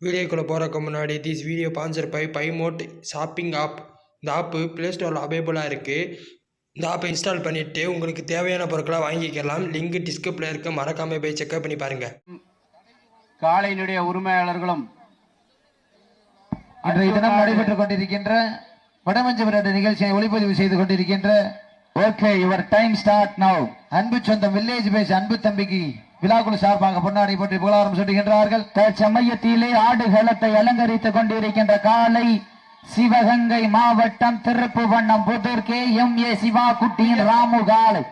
வீடியோக்குள்ளே போகிறக்கு முன்னாடி திஸ் வீடியோ ஸ்பான்சர் பை பைமோட் ஷாப்பிங் ஆப் இந்த ஆப்பு ப்ளே ஸ்டோரில் அவைலபிளாக இருக்குது இந்த ஆப்பை இன்ஸ்டால் பண்ணிவிட்டு உங்களுக்கு தேவையான பொருட்களை வாங்கிக்கலாம். லிங்க் டிஸ்கிரிப்டில் இருக்க. மறக்காமல் போய் செக்அப் பண்ணி பாருங்கள் காளையினுடைய உரிமையாளர்களும் இன்றைய தினம் நடைபெற்றுக் கொண்டிருக்கின்ற வடமஞ்சு விரட்டு நிகழ்ச்சியை ஒளிப்பதிவு செய்து கொண்டிருக்கின்ற okay your time start now அன்பு சொந்தம் வில்லேஜ் பேஸ் அன்பு தம்பிக்கு விழாக்குழு சார்பாக பொன்னாடி போற்றி புகழாரம் சுட்டுகின்றார்கள். தற்சமயத்திலே ஆடுகளத்தை அலங்கரித்துக் கொண்டிருக்கின்ற காலை சிவகங்கை மாவட்டம் Thiruppuvanam Pudur K M A Siva குட்டியின் Ramu காலை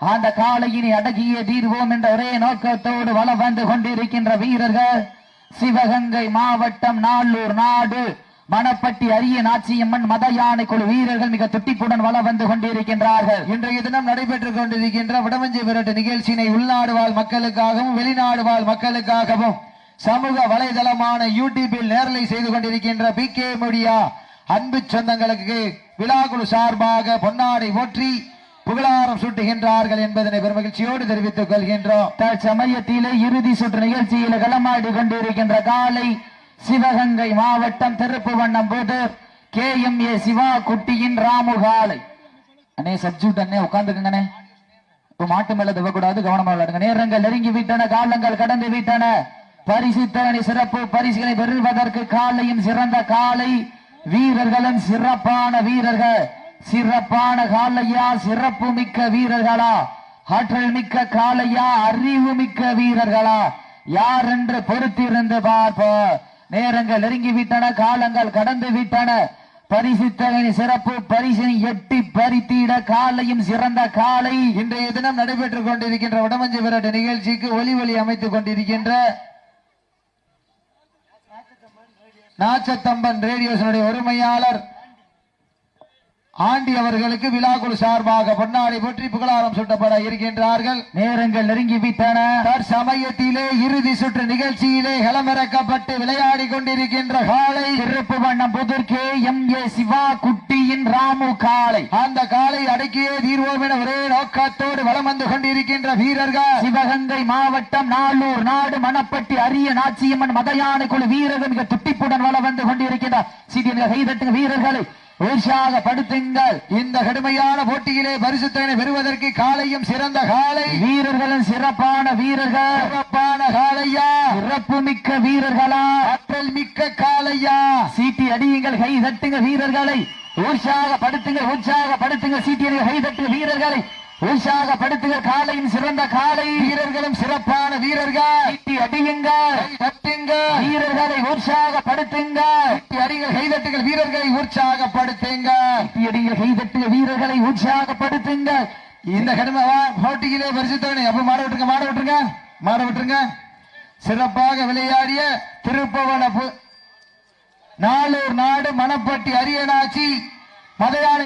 அந்த காலையினை அடக்கிய தீர்வோம் என்ற ஒரே நோக்கத்தோடு வளம் வந்து கொண்டிருக்கின்ற வீரர்கள் சிவகங்கை மாவட்டம் நாளூர் நாடு. மணப்பட்டி அரிய நாச்சியம்மன் மத யானை குழு வீரர்கள் மிக துட்டிப்புடன் வள வந்து கொண்டிருக்கின்றார்கள். இன்றைய தினம் நடைபெற்றுக் கொண்டிருக்கின்ற விடவஞ்சி விரட்டு நிகழ்ச்சியினை உள்நாடு வாழ் மக்களுக்காகவும் வெளிநாடு வாழ் மக்களுக்காகவும் சமூக வலைதளமான யூடியூபில் நேரலை செய்து கொண்டிருக்கின்ற பி கே மொழியா அன்பு சொந்தங்களுக்கு விழாக்குழு சார்பாக பொன்னாடை போற்றி புகழாரம் சூட்டுகின்றார்கள் என்பதனை பெருமகிழ்ச்சியோடு தெரிவித்துக் கொள்கின்றோம். தற்சமயத்திலே இறுதி சுற்று நிகழ்ச்சியில் களமாடி கொண்டிருக்கின்ற காலை சிவகங்கை மாவட்டம் திருப்புவண்ணம் போது கே எம் ஏ சிவா குட்டியின் ராமு காலை அண்ணே சப்ஜூட் அண்ணே உட்காந்துக்குங்கண்ணே இப்ப மாட்டு மேல தவக்கூடாது கவனமா விளையாடுங்க. நேரங்கள் நெருங்கி விட்டன காலங்கள் கடந்து விட்டன. பரிசு தரணி சிறப்பு பரிசுகளை பெறுவதற்கு காலையும் சிறந்த காலை. வீரர்களும் சிறப்பான வீரர்கள். சிறப்பான காலையா சிறப்பு மிக்க வீரர்களா? ஆற்றல் மிக்க காலையா அறிவு மிக்க வீரர்களா? யார் என்று பொறுத்திருந்து பார்ப்போம். நேரங்கள் நெருங்கி விட்டன காலங்கள் கடந்து விட்டன பரிசுத்தகனி சிறப்பு பரிசினை எட்டி பறித்திட காலையும் சிறந்த காலை. இன்றைய தினம் நடைபெற்றுக் கொண்டிருக்கின்ற வடமஞ்சி விரட்டு நிகழ்ச்சிக்கு ஒலி ஒலி அமைத்துக் கொண்டிருக்கின்ற நாச்சத்தம்பன் ரேடியோ உரிமையாளர் ஆண்டி அவர்களுக்கு விழாக்குழு சார்பாக பொன்னாடி போற்றி புகழாரம் சுட்டப்பட இருக்கின்றார்கள். நேரங்கள் நெருங்கி விட்டன சமயத்திலே இறுதி சுற்று நிகழ்ச்சியிலே களமிறக்கப்பட்டு விளையாடி கொண்டிருக்கின்ற காலை சிறப்பு வண்ணம் புதற்கே எம். ஏ. சிவா குட்டியின் ராமு காலை அந்த காலை அடக்கியே தீர்வோம் என ஒரே நோக்கத்தோடு வலம் வந்து கொண்டிருக்கின்ற வீரர்கள். சிவகங்கை மாவட்டம் நாளூர் நாடு மணப்பட்டி அரிய நாச்சியம்மன் மதயான குழு வீரர்கள் மிக துட்டிப்புடன் வளம் வந்து கொண்டிருக்கின்ற சிறிய வீரர்களை. உற்சாகப்படுத்துங்கள். இந்த கடுமையான போட்டியிலே பரிசுத்தனை பெறுவதற்கு காலையும் சிறந்த காலை. வீரர்களும் சிறப்பான வீரர்கள். சிறப்பான காலையா? சிறப்பு மிக்க வீரர்களா? ஆற்றல் மிக்க காலையா? சீட்டி அடியுங்கள் கை தட்டுங்க வீரர்களை. உற்சாகப்படுத்துங்க உற்சாகப்படுத்துங்க சீட்டி அடிங்க கை தட்டுங்க வீரர்களை. உற்சாகப்படுத்துங்க காலையின் சிறந்த காலை. வீரர்களும் சிறப்பான வீரர்கள். தட்டுங்க. வீரர்களை உற்சாகப்படுத்துங்க. வீரர்களை உற்சாகப்படுத்துங்க. வீரர்களை உற்சாகப்படுத்துங்க. இந்த கடுமை வா- போட்டியிலே பரிசுத்தவனை அப்ப மாட விட்டுருங்க மாட விட்டுருங்க. மாட விட்டுருங்க. சிறப்பாக விளையாடிய திருப்பவன நாளூர் நாடு மணப்பட்டி அரியநாச்சி மதையான